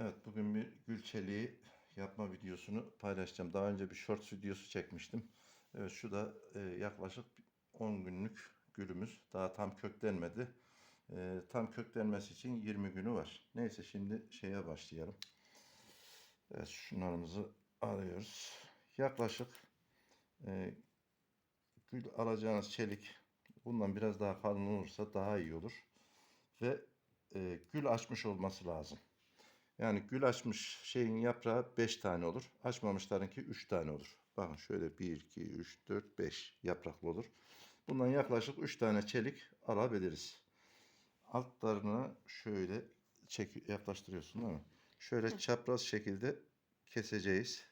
Evet bugün bir gül çeliği yapma videosunu paylaşacağım. Daha önce bir short videosu çekmiştim. Evet şu da e, yaklaşık 10 günlük gülümüz. Daha tam köklenmedi. E, tam köklenmesi için 20 günü var. Neyse şimdi şeye başlayalım. Evet şunlarımızı alıyoruz. Yaklaşık e, gül alacağınız çelik bundan biraz daha kalın olursa daha iyi olur. Ve e, gül açmış olması lazım. Yani gül açmış şeyin yaprağı 5 tane olur. Açmamışlarınki 3 tane olur. Bakın şöyle 1, 2, 3, 4, 5 yapraklı olur. Bundan yaklaşık 3 tane çelik alabiliriz. Altlarını şöyle çek yaklaştırıyorsun değil mi? Şöyle çapraz şekilde keseceğiz.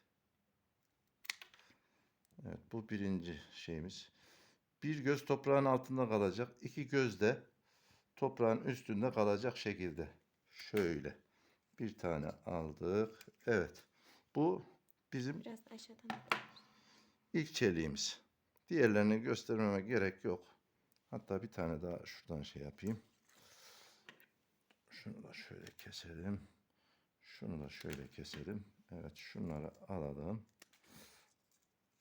Evet bu birinci şeyimiz. Bir göz toprağın altında kalacak. iki göz de toprağın üstünde kalacak şekilde. Şöyle. Bir tane aldık. Evet. Bu bizim Biraz da aşağıdan. ilk çeliğimiz. Diğerlerini göstermeme gerek yok. Hatta bir tane daha şuradan şey yapayım. Şunu da şöyle keselim. Şunu da şöyle keselim. Evet şunları alalım.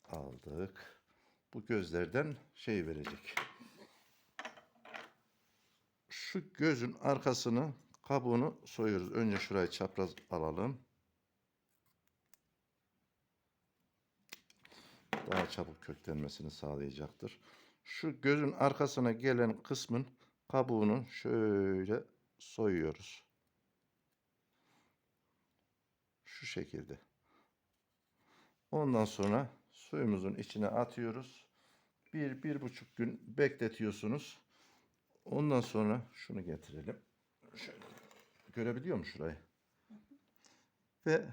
Aldık. Bu gözlerden şey verecek. Şu gözün arkasını kabuğunu soyuyoruz. Önce şurayı çapraz alalım. Daha çabuk köklenmesini sağlayacaktır. Şu gözün arkasına gelen kısmın kabuğunu şöyle soyuyoruz. Şu şekilde. Ondan sonra suyumuzun içine atıyoruz. Bir, bir buçuk gün bekletiyorsunuz. Ondan sonra şunu getirelim. Şöyle görebiliyor musun şurayı? Ve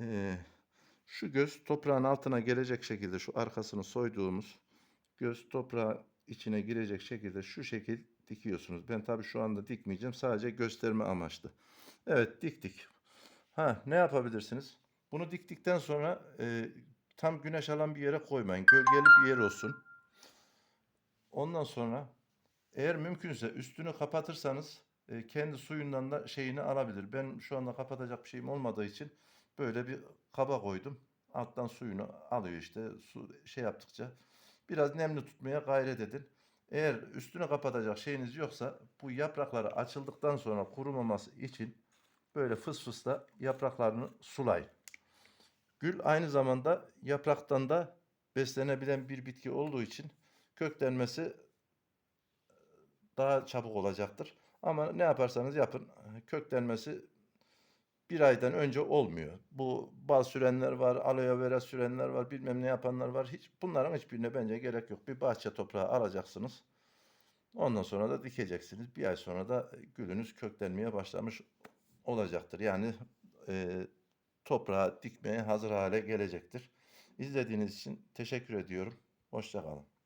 eee, şu göz toprağın altına gelecek şekilde şu arkasını soyduğumuz göz toprağı içine girecek şekilde şu şekil dikiyorsunuz. Ben tabii şu anda dikmeyeceğim. Sadece gösterme amaçlı. Evet diktik. Ha ne yapabilirsiniz? Bunu diktikten sonra e, tam güneş alan bir yere koymayın. Gölgeli bir yer olsun. Ondan sonra eğer mümkünse üstünü kapatırsanız e, kendi suyundan da şeyini alabilir. Ben şu anda kapatacak bir şeyim olmadığı için böyle bir kaba koydum. Alttan suyunu alıyor işte su şey yaptıkça. Biraz nemli tutmaya gayret edin. Eğer üstünü kapatacak şeyiniz yoksa bu yaprakları açıldıktan sonra kurumaması için böyle fıs fısla yapraklarını sulayın. Gül aynı zamanda yapraktan da beslenebilen bir bitki olduğu için köklenmesi daha çabuk olacaktır. Ama ne yaparsanız yapın köklenmesi bir aydan önce olmuyor. Bu bal sürenler var, aloe vera sürenler var, bilmem ne yapanlar var. Hiç bunların hiçbirine bence gerek yok. Bir bahçe toprağı alacaksınız. Ondan sonra da dikeceksiniz. Bir ay sonra da gülünüz köklenmeye başlamış olacaktır. Yani e, toprağa dikmeye hazır hale gelecektir. İzlediğiniz için teşekkür ediyorum. Hoşçakalın.